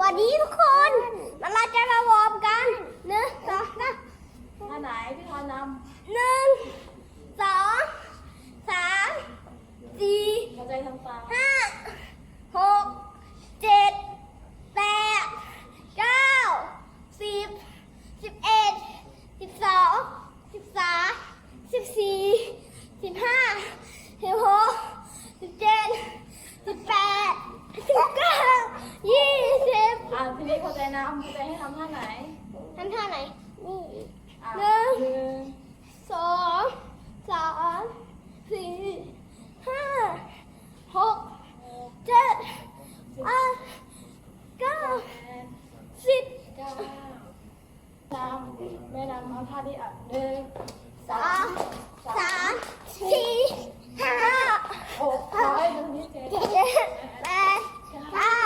วันนี้ทุกคนแล้วเราจะมาวอร์มกันหนึ่งสองสามท่าไหนพี่ทอนนหนึ่งสองสามสี่ำหัวใจทางตาห้าหกเจ็ดแปดเก้าสิบสิบเอ็ดสิบสองสิบสามสิบสี่สิบห้าสิบหกสิบเจ็ดสิบแปดสิบเก้า ยี่สิบอ่าพี่เล็กหัวใจนำหัวใจให้ทำท่าไหน ทำท่าไหน นี่ อะหนึ่ง หนึ่ง สองสามสี่ห้าหกเจ็ดแปดเก้า แปด สิบ เก้านำแม่นำเอาท่าที่อะหนึ่ง สองสามสี่ห้า หกร้อยตรงนี้เจ็ด เจ็ดแปดเก้า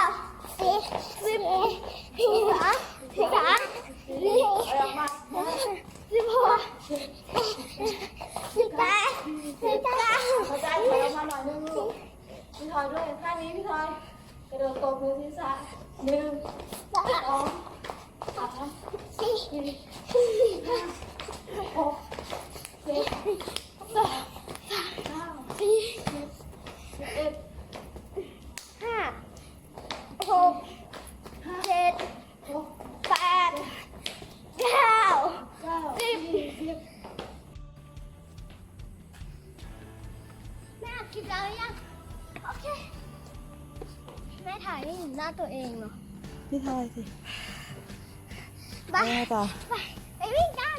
สิบสิบเอ็ดสิบสองสิบสามสิบสี่ เอาออกมา สิบหกสิบแปดสิบเก้า หัวใจถอยออกมาหน่อยนึงลูก พี่ทอยด้วยท่านี้พี่ทอยกระโดดตบมือศีรษะหนึ่งสองสองสามสี่สี่ห้าหกเจ็ดสอง พี่ทายสิไปแม่ต่อไปไปวิ่งกัน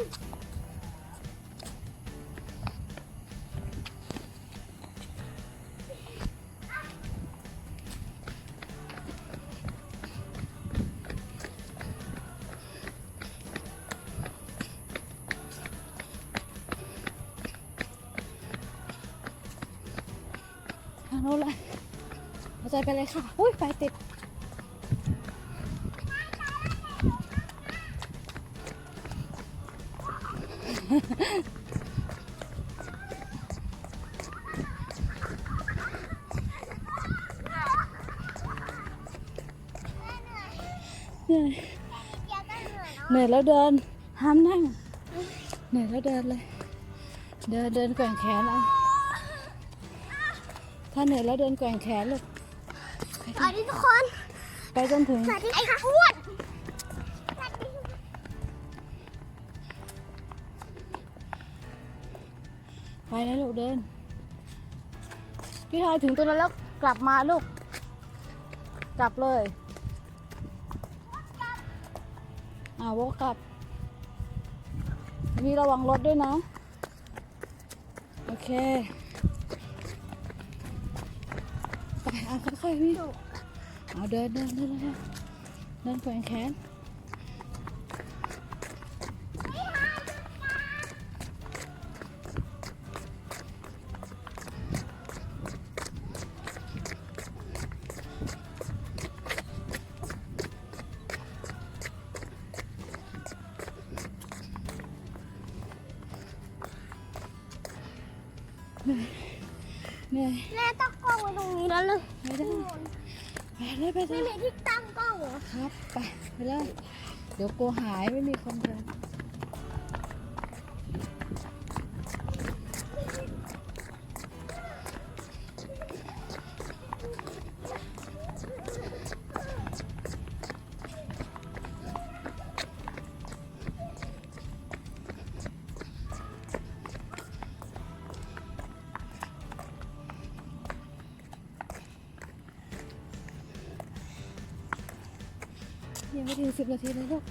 ทางโน้นเลยหัวใจไปเลยค่ะ อุ้ยไฟติด นื่อยอย่ากันเหนื่อยเนาะเหนื่อยแล้วเดินห้ามนั่งเหนื่อยแล้วเดินเลย เดินเดินแกว่งแขนเอาถ้าเหนื่อยแล้วเดินแกว่งแขนลูกสวัสดีทุกคนไปจนถึงสวัสดีไอ้ทวดไปนะลูกเดิน พี่ทอยถึงตรงนั้นแล้วกลับมาลูก กลับเลย อ่าวกกลับมีระวังรถด้วยนะ โอเค ไปเอาค่อยๆพี่เอาเดินเดินเดินเดินเดินแกว่งแขน เหนื่อยเหนื่อยแม่ตั้งกล้องไว้ตรงนี้แล้วเลยไม่ได้ไปเลยไปเลไม่ยมีที่ตั้งกล้องเหรอ ครับ ไปไปเลย เดี๋ยวกลัวหายไม่มีคนเดิน ยังไม่ถึงสิบนาทีเลยลูก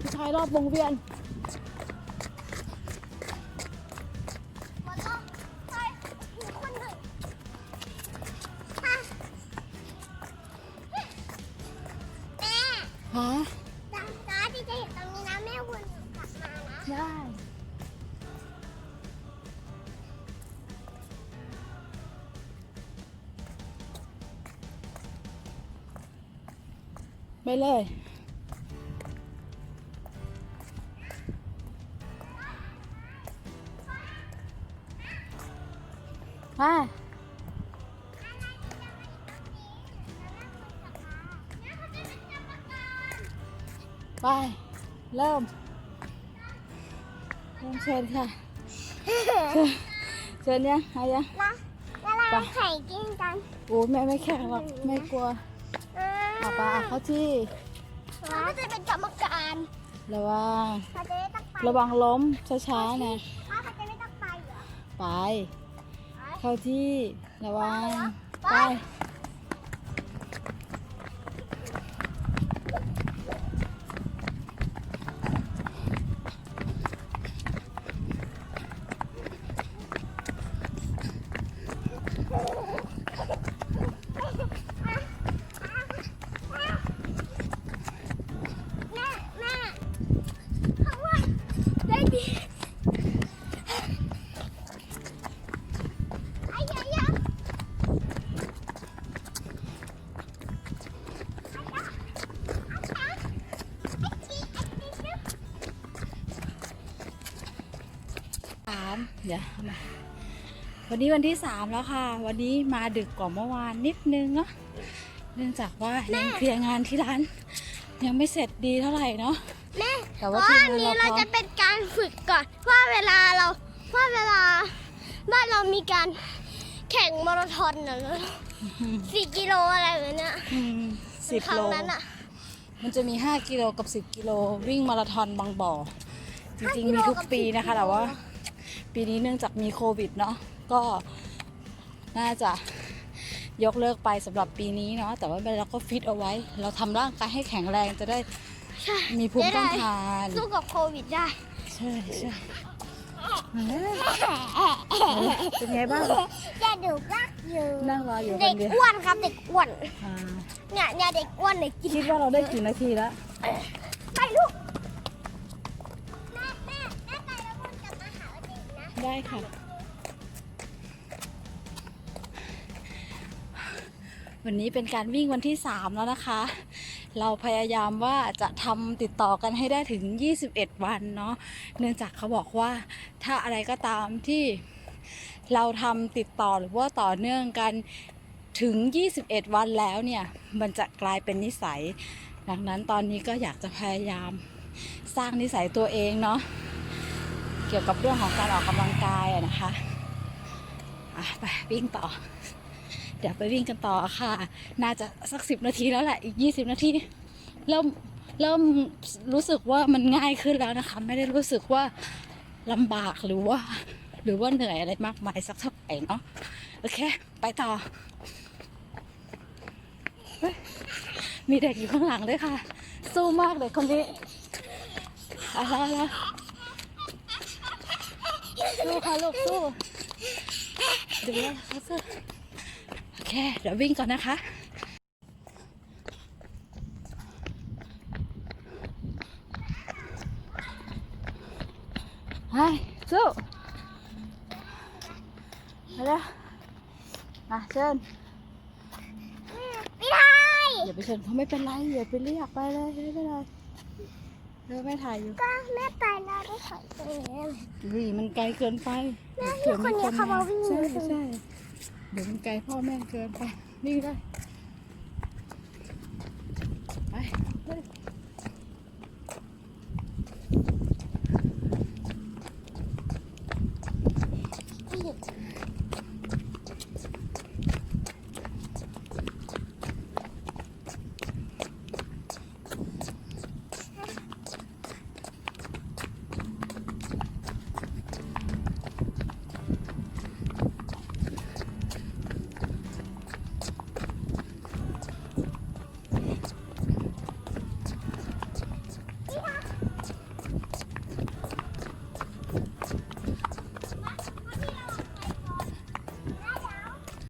พี่ชายรอบวงเวียน ไปเลย มา ไป เริ่ม เริ่มเชิญค่ะ เชิญเนี่ยอะไรยัง มาแล้ไข่กินกัน โอ้แม่ไม่แข็งหรอกไม่กลัว อ่าเอาไปเอาเข้าที่ เราก็จะเป็นกรรมการระวังเขาจะไม่ต้องไประวังล้มช้าๆนะถ้าเขาจะไม่ต้องไปเหรอไป เข้าที่ ระวัง ไป ไป แม่แม่เขาว่าได้ดีไอ้ยายา สามเดี๋ย วเอามาวันนี้วันที่สามแล้วค่ะ วันนี้มาดึกกว่าเมื่อวานนิดนึงเนาะเนื่องจากว่ายังเคลียร์งานที่ร้าน ยังไม่เสร็จดีเท่าไหร่เนาะแม่แต่เพว่าราะทีมอันงานนี้เราเราพร้อจะมเป็นการฝึกก่อน ว่าเวลาเราว่าเวลาบ้านเรามีการแข่งมาราธอนน่ะเนอะสี่กิโลอะไรแบบเนี้ยสิบครั้โลงนั้นอะมันจะมี 5 กิโลกับ 10 กิโลวิ่งมาราธอนบางบ่อ จริง5กิๆโลมีทุกกับปี10นะคะแต่ว่า ปีนี้เนื่องจากมีโควิดเนาะก็น่าจะยกเลิกไปสำหรับปีนี้เนาะแต่ว่าเราก็ฟิตเอาไว้ เราทำร่างกายให้แข็งแรงจะได้ใช่มีภูมิต้านทานสู้กับโควิดได้ ใช่ใช่เอ้ยเป็นไงบ้างอย่าดูกักอยู่นั่งรออยู่คเด็กนเดียวอ้วนครับเด็กอ้วนอ่าเนี่ยเนี่ยเด็กอ้วนเด็กกินคิดว่าเราได้กี่นาทีแล้ว ได้ค่ะ วันนี้เป็นการวิ่งวันที่ 3 แล้วนะคะ เราพยายามว่าจะทำติดต่อกันให้ได้ถึง 21 วันเนาะเนื่องจากเขาบอกว่าถ้าอะไรก็ตามที่เราทำติดต่อหรือว่าต่อเนื่องกันถึง 21 วันแล้วเนี่ย มันจะกลายเป็นนิสัย ดังนั้นตอนนี้ก็อยากจะพยายามสร้างนิสัยตัวเองเนาะ กี่ยวกับเรื่องของการออกกำลังกายนะคะอะไปวิ่งต่อ เดี๋ยวไปวิ่งกันต่อค่ะ น่าจะสักสิบนาทีแล้วแหละ อีกยี่สิบนาที เริ่มเริ่มรู้สึกว่ามันง่ายขึ้นแล้วนะคะ ไม่ได้รู้สึกว่าลำบากหรือว่า หรือว่าเหนื่อยอะไรมากมายสักเท่าไหร่เนาะ โอเค ไปต่อ มีเด็กอยู่ข้างหลังด้วยค่ะ สู้มากเลยคนนี้อะเอาละ สู้ค่ะลูกสู้ดูแลเขาสู้โอเค เดี๋ยววิ่งก่อนนะคะไปสู้มาแล้วมาเชิญพี่ไทยอย่าไปเชิญเขาไม่เป็นไรอย่าไปเรียกไปเลยไม่เป็นไรเธ อไม่ถ่ายอยู่ก็แม่ไปแล้วได้ถอยไปแล้ววิ่มันไกลเกินไปแม่พี่คนนี้เขามาวิ่ง ใช่อยู่ตรงนี้ใช่เดี๋ยวมันไกลพ่อแม่เกินไปวิ่งได้แ